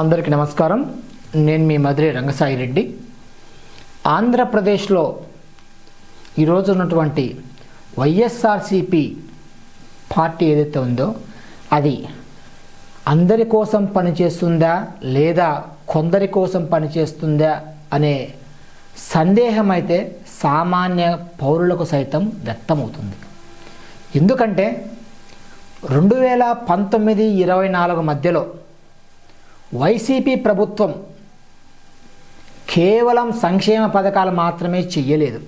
అందరికీ నమస్కారం. నేను మీ మధురి రంగసాయి రెడ్డి. ఆంధ్రప్రదేశ్లో ఈరోజు ఉన్నటువంటి వైఎస్ఆర్సిపి పార్టీ ఏదైతే ఉందో అది అందరి కోసం పనిచేస్తుందా లేదా కొందరి కోసం పనిచేస్తుందా అనే సందేహం అయితే సామాన్య పౌరులకు సైతం వ్యక్తమవుతుంది. ఎందుకంటే రెండు వేల పంతొమ్మిది ఇరవై నాలుగు మధ్యలో వైసీపీ ప్రభుత్వం కేవలం సంక్షేమ పథకాలు మాత్రమే చెయ్యలేదు.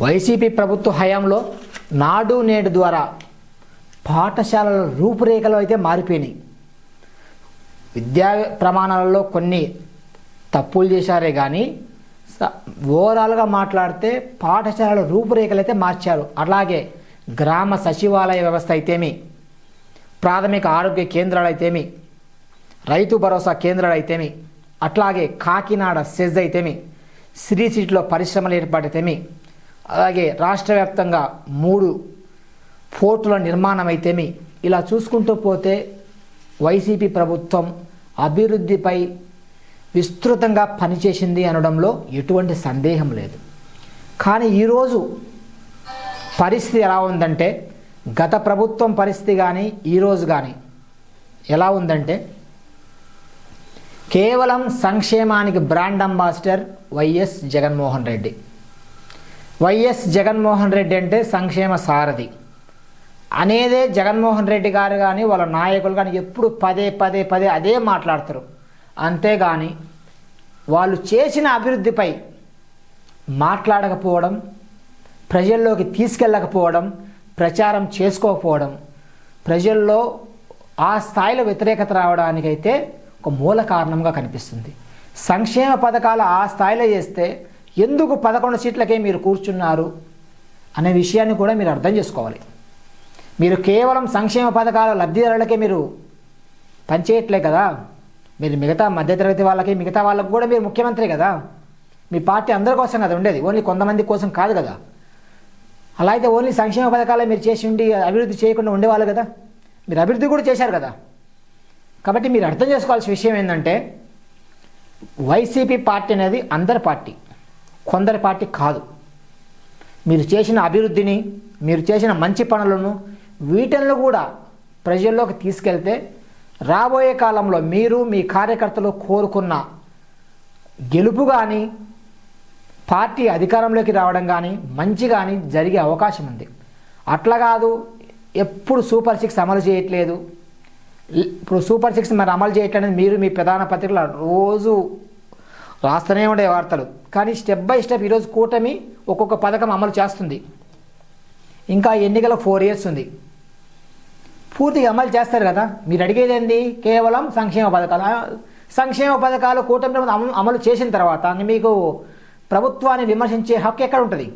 వైసీపీ ప్రభుత్వ హయాంలో నాడు నేడు ద్వారా పాఠశాలల రూపురేఖలు అయితే మారిపోయినాయి. విద్యా ప్రమాణాలలో కొన్ని తప్పులు చేశారే కానీ స- ఓవరాల్గా మాట్లాడితే పాఠశాలల రూపురేఖలు అయితే మార్చారు. అలాగే గ్రామ సచివాలయ వ్యవస్థ అయితేమి ప్రాథమిక ఆరోగ్య కేంద్రాలు అయితేమి రైతు భరోసా కేంద్రాలు అయితేమి అట్లాగే కాకినాడ సెజ్ అయితేమి శ్రీ సిటీలో పరిశ్రమలు ఏర్పాటైతేమి అలాగే రాష్ట్ర వ్యాప్తంగా మూడు పోర్టుల నిర్మాణం అయితేమి ఇలా చూసుకుంటూ పోతే వైసీపీ ప్రభుత్వం అభివృద్ధిపై విస్తృతంగా పనిచేసింది అనడంలో ఎటువంటి సందేహం లేదు. కానీ ఈరోజు పరిస్థితి ఎలా ఉందంటే గత ప్రభుత్వం పరిస్థితి కానీ ఈరోజు కానీ ఎలా ఉందంటే కేవలం సంక్షేమానికి brand ambassador YS Jaganmohan Reddy. YS Jaganmohan Reddy అంటే సంక్షేమ సారథి. అనేదే జగన్మోహన్ రెడ్డి గారు కానీ వాళ్ళ నాయకులు కానీ ఎప్పుడు పదే పదే పదే అదే మాట్లాడతారు. అంతేగాని వాళ్ళు చేసిన అభివృద్ధిపై మాట్లాడకపోవడం ప్రజల్లోకి తీసుకెళ్ళకపోవడం ప్రచారం చేసుకోకపోవడం ప్రజల్లో ఆ స్థాయిలో వ్యతిరేకత రావడానికైతే ఒక మూల కారణంగా కనిపిస్తుంది. సంక్షేమ పథకాలు ఆ స్థాయిలో చేస్తే ఎందుకు పదకొండు సీట్లకే మీరు కూర్చున్నారు అనే విషయాన్ని కూడా మీరు అర్థం చేసుకోవాలి. మీరు కేవలం సంక్షేమ పథకాల లబ్ధిదారులకే మీరు పనిచేయట్లే కదా. మీరు మిగతా మధ్యతరగతి వాళ్ళకి మిగతా వాళ్ళకి కూడా మీరు ముఖ్యమంత్రి కదా. మీ పార్టీ అందరి కోసం కదా ఉండేది. ఓన్లీ కొంతమంది కోసం కాదు కదా. అలా అయితే ఓన్లీ సంక్షేమ పథకాలే మీరు చేసి ఉండి అభివృద్ధి చేయకుండా ఉండేవాళ్ళు కదా. మీరు అభివృద్ధి కూడా చేశారు కదా. కాబట్టి మీరు అర్థం చేసుకోవాల్సిన విషయం ఏంటంటే వైసీపీ పార్టీ అనేది అందరి పార్టీ కొందరి పార్టీ కాదు. మీరు చేసిన అభివృద్ధిని మీరు చేసిన మంచి పనులను వీటిల్లో కూడా ప్రజల్లోకి తీసుకెళ్తే రాబోయే కాలంలో మీరు మీ కార్యకర్తలు కోరుకున్న గెలుపు కానీ పార్టీ అధికారంలోకి రావడం కానీ మంచి కానీ జరిగే అవకాశం ఉంది. అట్లా కాదు ఎప్పుడు సూపర్ సిక్స్ అమలు చేయట్లేదు. ఇప్పుడు సూపర్ సిక్స్ మరి అమలు చేయట్లేదు మీరు మీ ప్రధాన పత్రికలు రోజు రాస్తూనే ఉండే వార్తలు. కానీ స్టెప్ బై స్టెప్ ఈరోజు కూటమి ఒక్కొక్క పథకం అమలు చేస్తుంది. ఇంకా ఎన్నికల ఫోర్ ఇయర్స్ ఉంది. పూర్తిగా అమలు చేస్తారు కదా? మీరు అడిగేది ఏంది? కేవలం సంక్షేమ పథకాలు. సంక్షేమ పథకాలు కూటమి అమలు అమలు చేసిన తర్వాత మీకు ప్రభుత్వాన్ని విమర్శించే హక్కు ఎక్కడ ఉంటుంది?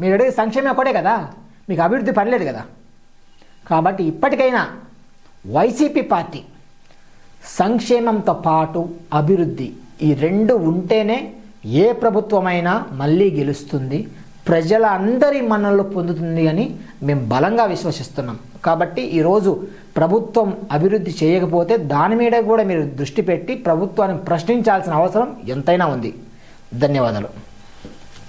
మీరు అడిగే సంక్షేమం ఒకటే కదా? మీకు అభివృద్ధి పనిలేదు కదా? కాబట్టి ఇప్పటికైనా వైసీపీ పార్టీ సంక్షేమంతో పాటు అభివృద్ధి ఈ రెండు ఉంటేనే ఏ ప్రభుత్వమైనా మళ్ళీ గెలుస్తుంది. ప్రజల అందరి మన్నలు పొందుతుంది అని మేము బలంగా విశ్వసిస్తున్నాం. కాబట్టి ఈరోజు ప్రభుత్వం అభివృద్ధి చేయకపోతే దాని మీద కూడా మీరు దృష్టి పెట్టి ప్రభుత్వాన్ని ప్రశ్నించాల్సిన అవసరం ఎంతైనా ఉంది. ధన్యవాదాలు.